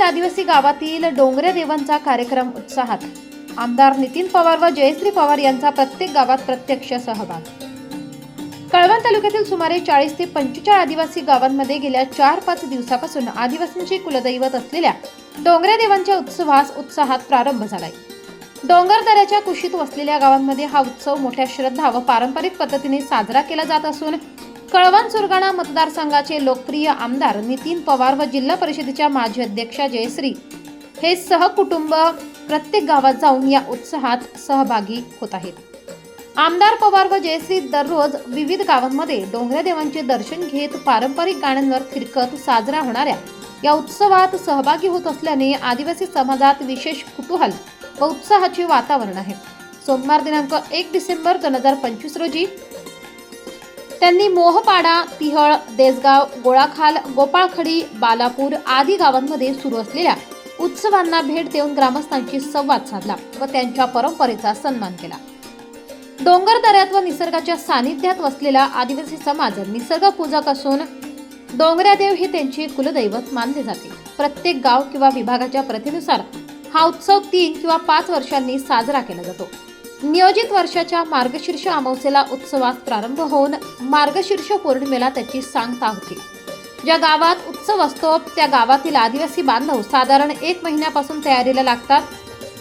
आदिवासी गावातील डोंगरे देवांचा कार्यक्रम उत्साहात. आमदार नितीन पवार व जयश्री पवार यांचा प्रत्येक गावात प्रत्यक्ष सहभाग. कळवण तालुक्यातील सुमारे चाळीस ते पंचेचाळीस आदिवासी गावांमध्ये गेल्या चार पाच दिवसापासून आदिवासींचे कुलदैवत असलेल्या डोंगरे देवांच्या उत्सवास उत्साहात प्रारंभ झालाय. डोंगरदऱ्याच्या कुशीत वसलेल्या गावांमध्ये हा उत्सव मोठ्या श्रद्धा व पारंपरिक पद्धतीने साजरा केला जात असून कळवण सुरगाणा मतदारसंघाचे लोकप्रिय आमदार नितीन पवार व जिल्हा परिषदेच्या माजी अध्यक्षा जयश्री हे सहकुटुंब प्रत्येक गावात जाऊन या उत्साहात सहभागी होत आहेत. आमदार पवार व जयश्री दररोज विविध गावांमध्ये डोंगऱ्या देवांचे दर्शन घेत पारंपरिक गाण्यांवर फिरकत साजरा होणाऱ्या या उत्सवात सहभागी होत असल्याने आदिवासी समाजात विशेष कुतूहल व उत्साहाचे वातावरण आहे. सोमवार दिनांक एक डिसेंबर दोन हजार पंचवीस रोजी त्यांनी मोहपाडा तिहळ देसगाव गोळाखाल गोपाळखडी बालापूर आदी गावांमध्ये सुरू असलेल्या उत्सवांना भेट देऊन ग्रामस्थांशी संवाद साधला व त्यांच्या परंपरेचा सन्मान केला. डोंगर दऱ्यात व निसर्गाच्या सानिध्यात वसलेला आदिवासी समाज निसर्ग पूजक असून डोंगऱ्यादेव हे त्यांचे कुलदैवत मानले जाते. प्रत्येक गाव किंवा विभागाच्या प्रथेनुसार हा उत्सव तीन किंवा पाच वर्षांनी साजरा केला जातो. नियोजित वर्षाच्या मार्गशीर्ष अमावस्येला उत्सवास प्रारंभ होऊन मार्गशीर्ष पौर्णिमेला त्याची सांगता होती. ज्या गावात उत्सव असतो त्या गावातील आदिवासी बांधव साधारण एक महिन्यापासून तयारीला लागतात.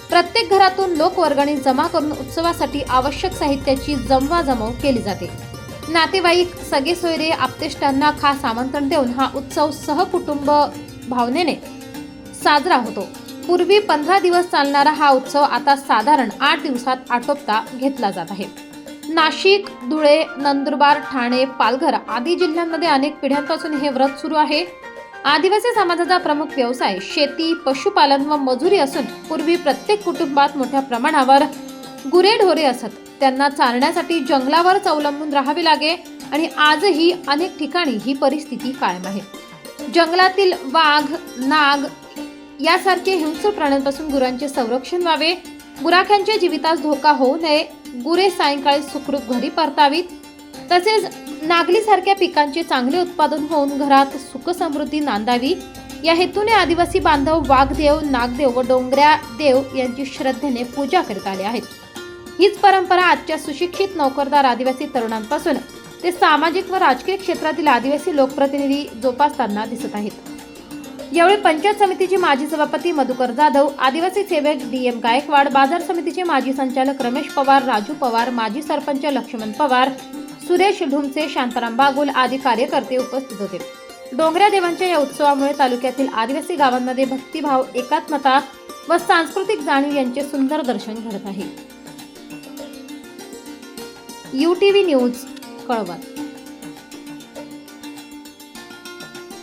प्रत्येक घरातून लोकवर्गणी जमा करून उत्सवासाठी आवश्यक साहित्याची जमवाजमव केली जाते. नातेवाईक सगळे सोयरे आपतेष्टांना खास आमंत्रण देऊन हा उत्सव सहकुटुंब भावनेने साजरा होतो. पूर्वी पंधरा दिवस चालणारा हा उत्सव आता साधारण आठ दिवसात आटोपता घेतला जात आहे. नाशिक धुळे नंदुरबार ठाणे पालघर आदी जिल्ह्यांमध्ये अनेक पिढ्यांपासून हे व्रत सुरू आहे. आदिवासी समाजाचा प्रमुख व्यवसाय शेती पशुपालन व मजुरी असून पूर्वी प्रत्येक कुटुंबात मोठ्या प्रमाणावर गुरेढोरे असत. त्यांना चालण्यासाठी जंगलावरच अवलंबून राहावे लागे आणि आजही अनेक ठिकाणी ही परिस्थिती कायम आहे. जंगलातील वाघ नाग यासारखे हिंस्र प्राण्यांपासून गुरांचे संरक्षण व्हावे. गुराख्यांच्या जीवितास धोका होऊ नये. गुरे सायंकाळी सुखरूप घरी परतावीत. तसेच नागलीसारख्या पिकांचे चांगले उत्पादन होऊन घरात सुख समृद्धी नांदावी. या हेतूने आदिवासी बांधव वाघदेव नागदेव व डोंगऱ्या देव यांची श्रद्धेने पूजा करत आले आहेत. हीच परंपरा आजच्या सुशिक्षित नोकरदार आदिवासी तरुणांपासून ते सामाजिक व राजकीय क्षेत्रातील आदिवासी लोकप्रतिनिधी जोपासताना दिसत आहेत. यावेळी पंचायत समितीचे माजी सभापती मधुकर जाधव आदिवासी सेवक डी एम गायकवाड बाजार समितीचे माजी संचालक रमेश पवार राजू पवार माजी सरपंच लक्ष्मण पवार सुरेश ढुमसे शांताराम बागुल आदी कार्यकर्ते उपस्थित होते. डोंगऱ्या देवांच्या या उत्सवामुळे तालुक्यातील आदिवासी गावांमध्ये भक्तिभाव एकात्मता व सांस्कृतिक जाणीव यांचे सुंदर दर्शन घडत आहे. U T V news Kalwan.